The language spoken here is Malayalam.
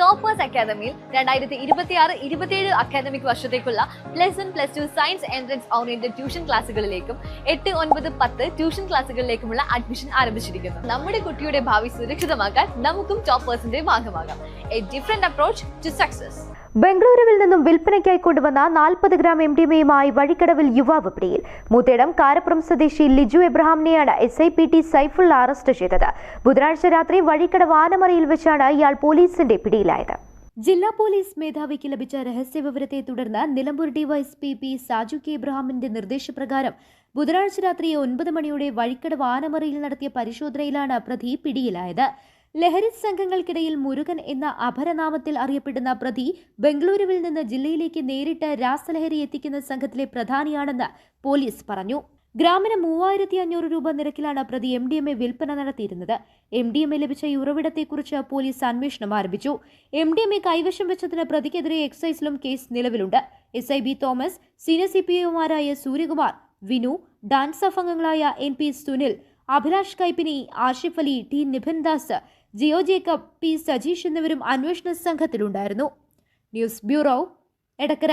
ടോപ്പേഴ്സ് അക്കാദമിയിൽ രണ്ടായിരത്തി ഇരുപത്തിയാറ് ഇരുപത്തിയേഴ് അക്കാദമിക് വർഷത്തേക്കുള്ള plus one plus two science entrance oriented tuition ക്ലാസ്സുകളിലേക്കും എട്ട് ഒൻപത് പത്ത് ട്യൂഷൻ ക്ലാസ്സുകളിലേക്കുമുള്ള അഡ്മിഷൻ ആരംഭിച്ചിരിക്കുന്നു. നമ്മുടെ കുട്ടിയുടെ ഭാവി സുരക്ഷിതമാക്കാൻ നമുക്കും ടോപ്പേഴ്സിന്റെ ഭാഗമാകാം. A different approach to success ബംഗളൂരുവിൽ നിന്നും വിൽപ്പനയ്ക്കായി കൊണ്ടുവന്ന നാൽപ്പത് ഗ്രാം എം ഡി എമ്മയുമായി വഴിക്കടവിൽ യുവാവ് പിടിയിൽ. മൂത്തേടം കാരപ്പുറം സ്വദേശി Liju എബ്രഹാമിനെയാണ് S I P T Saifulla arrest ചെയ്തത്. ബുധനാഴ്ച രാത്രി വഴിക്കടവ് ആനമറയിൽ വെച്ചാണ് ഇയാൾ പോലീസിന്റെ പിടിയിലായത് ജില്ലാ പോലീസ് മേധാവിക്ക് ലഭിച്ച രഹസ്യവിവരത്തെ തുടർന്ന് Nilambur DYSP P Saju K ഇബ്രഹാമിന്റെ നിർദ്ദേശപ്രകാരം ബുധനാഴ്ച രാത്രി ഒൻപത് മണിയോടെ വഴിക്കടവ് ആനമറയിൽ നടത്തിയ പരിശോധനയിലാണ് പ്രതി പിടിയിലായത്. ലഹരി സംഘങ്ങൾക്കിടയിൽ മുരുകൻ എന്ന അപരനാമത്തിൽ അറിയപ്പെടുന്ന പ്രതി ബംഗളൂരുവിൽ നിന്ന് ജില്ലയിലേക്ക് നേരിട്ട് രാസലഹരി എത്തിക്കുന്ന സംഘത്തിലെ പ്രധാനിയാണെന്ന് പോലീസ് പറഞ്ഞു. ഗ്രാമിന് മൂവായിരത്തി അഞ്ഞൂറ് രൂപ നിരക്കിലാണ് പ്രതി എം ഡി എം എ വിൽപ്പന നടത്തിയിരുന്നത്. എം ഡി എം എ ലഭിച്ച ഈ ഉറവിടത്തെക്കുറിച്ച് പോലീസ് അന്വേഷണം ആരംഭിച്ചു. എം ഡി എം എ കൈവശം വെച്ചതിന് പ്രതിക്കെതിരെ എക്സൈസിലും കേസ് നിലവിലുണ്ട്. S I B Thomas senior C P ഒമാരായ Suryakumar Vinu ഡാൻസ് അഫംഗങ്ങളായ N P Sunil Abhilash Kaippini Ashif Ali T Nibhan Das Jio Jacob P Sajeesh എന്നിവരും അന്വേഷണ സംഘത്തിലുണ്ടായിരുന്നു. News bureau Edakkara.